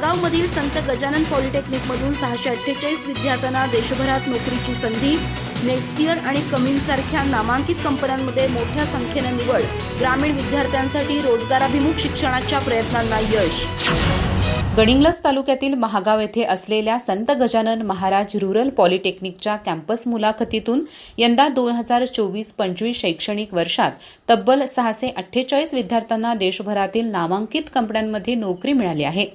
महागावमधील संत गजानन पॉलिटेक्निकमधून सहाशे अठ्ठेचाळीस विद्यार्थ्यांना देशभरात नोकरीची संधी नेक्स्ट इयर आणि कमिन्सारख्या नामांकित कंपन्यांमध्ये मोठ्या संख्येनं निवड ग्रामीण विद्यार्थ्यांसाठी रोजगाराभिमुख शिक्षणाच्या प्रयत्नांना यश. गडिंग्लस तालुक्यातील महागाव येथे असलेल्या संत गजानन महाराज रुरल पॉलिटेक्निकच्या कॅम्पस मुलाखतीतून यंदा दोन हजार चोवीस पंचवीस शैक्षणिक वर्षात तब्बल सहाशे अठ्ठेचाळीस विद्यार्थ्यांना देशभरातील नामांकित कंपन्यांमध्ये नोकरी मिळाली आहे.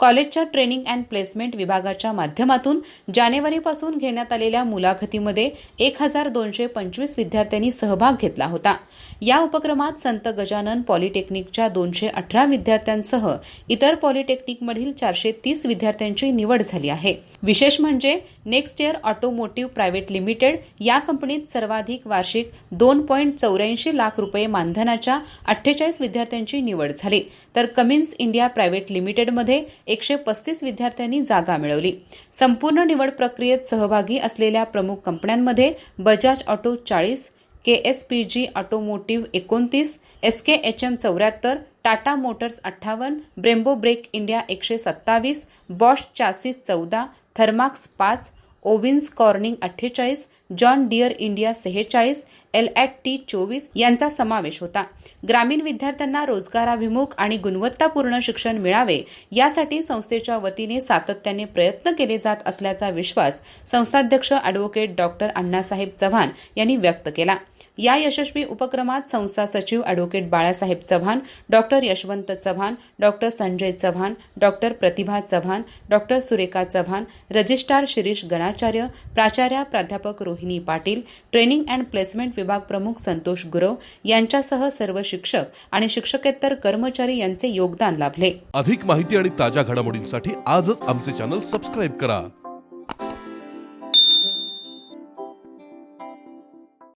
कॉलेजच्या ट्रेनिंग अँड प्लेसमेंट विभागाच्या माध्यमातून जानेवारीपासून घेण्यात आलेल्या मुलाखतीमध्ये एक हजार दोनशे पंचवीस विद्यार्थ्यांनी सहभाग घेतला होता. या उपक्रमात संत गजानन पॉलिटेक्निकच्या दोनशे अठरा विद्यार्थ्यांसह इतर पॉलिटेक्निकमधील चारशे तीस विद्यार्थ्यांची निवड झाली आहे. विशेष म्हणजे next year automotive private limited या कंपनीत सर्वाधिक वार्षिक दोन पॉईंट चौऱ्याऐंशी लाख रुपये मानधनाच्या अठ्ठेचाळीस विद्यार्थ्यांची निवड झाली. तर कमिन्स इंडिया प्रायव्हेट लिमिटेडमध्ये एकशे पस्तीस विद्यार्थ्यांनी जागा मिळवली. संपूर्ण निवड प्रक्रियेत सहभागी असलेल्या प्रमुख कंपन्यांमध्ये बजाज ऑटो चाळीस K S P G automotive एकोणतीस एस के एच एम चौऱ्याहत्तर टाटा मोटर्स अठ्ठावन्न ब्रेम्बो ब्रेक इंडिया एकशे सत्तावीस बॉश चासीस चौदा थर्माक्स पाच ओविन्स कॉर्निंग अठ्ठेचाळीस जॉन डिअर इंडिया सेहेचाळीस एल ॲट टी चोवीस यांचा समावेश होता. ग्रामीण विद्यार्थ्यांना रोजगाराभिमुख आणि गुणवत्तापूर्ण शिक्षण मिळावे यासाठी संस्थेच्या वतीने सातत्याने प्रयत्न केले जात असल्याचा विश्वास संस्थाध्यक्ष अॅडव्होकेट डॉक्टर अण्णासाहेब चव्हाण यांनी व्यक्त केला. या यशस्वी उपक्रमात संस्था सचिव advocate Balasaheb Chavan doctor Yashwant Chavan doctor Sanjay Chavan doctor Pratibha Chavan doctor Surekha Chavan registrar Shirish Ganacharya प्राचार्या प्राध्यापक Rohini Patil training and placement विभाग प्रमुख संतोष गुरव यांच्यासह सर्व शिक्षक आणि शिक्षकेतर कर्मचारी यांचे योगदान लाभले. अधिक माहिती आणि ताज्या घडामोडींसाठी आजच आमचे चॅनल सबस्क्राईब करा.